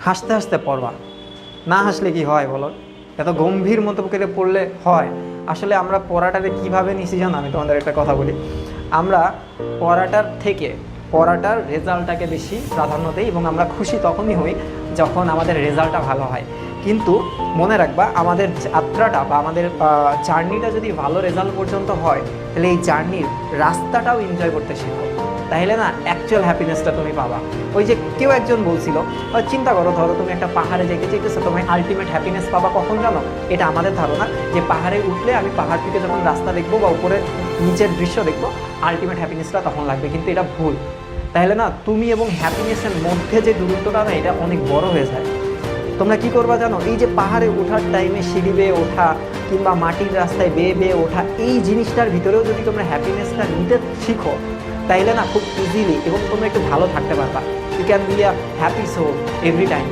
হাসতে হাসতে পড়বা। না হাসলে কি হয় বলো? এত গম্ভীর মতো করে পড়লে হয়। আসলে আমরা পড়াটাকে কীভাবে নিছি জানো? আমি তোমাদের একটা কথা বলি। আমরা পড়াটার থেকে পড়াটার রেজাল্টটাকে বেশি প্রাধান্য দিই এবং আমরা খুশি তখনই হই যখন আমাদের রেজাল্টটা ভালো হয়। কিন্তু মনে রাখবা, আমাদের যাত্রাটা বা আমাদের জার্নিটা যদি ভালো রেজাল্ট পর্যন্ত হয়, তাহলে এই জার্নির রাস্তাটাও এনজয় করতে শেখো। তাহলে না অ্যাকচুয়াল হ্যাপিনেসটা তুমি পাবা। ওই যে কেউ একজন বলছিল চিন্তা করো, ধরো তুমি একটা পাহাড়ে যেতে চাইতেছো তুমি আলটিমেট হ্যাপিনেস পাবা কখন জানো? এটা আমাদের ধারণা যে পাহাড়ে উঠলে আমি পাহাড় থেকে যখন রাস্তা দেখব বা উপরে নিচের দৃশ্য দেখব আলটিমেট হ্যাপিনেসটা তখন লাগবে, কিন্তু এটা ভুল। তাহলে না, তুমি এবং হ্যাপিনেসের মধ্যে যে দূরত্বটা না, এটা অনেক বড় হয়ে যায়। তোমরা কি করবা জানো? এই যে পাহাড়ে ওঠার টাইমে সিঁড়ি বেয়ে ওঠা কিংবা মাটির রাস্তায় বেয়ে বেয়ে ওঠা, এই জিনিসটার ভিতরেও যদি তোমরা হ্যাপিনেসটা নিতে শিখো তাইলে না খুব ইজিলি এবং তোমরা একটু ভালো থাকতে পারবা। You can be a happy so every time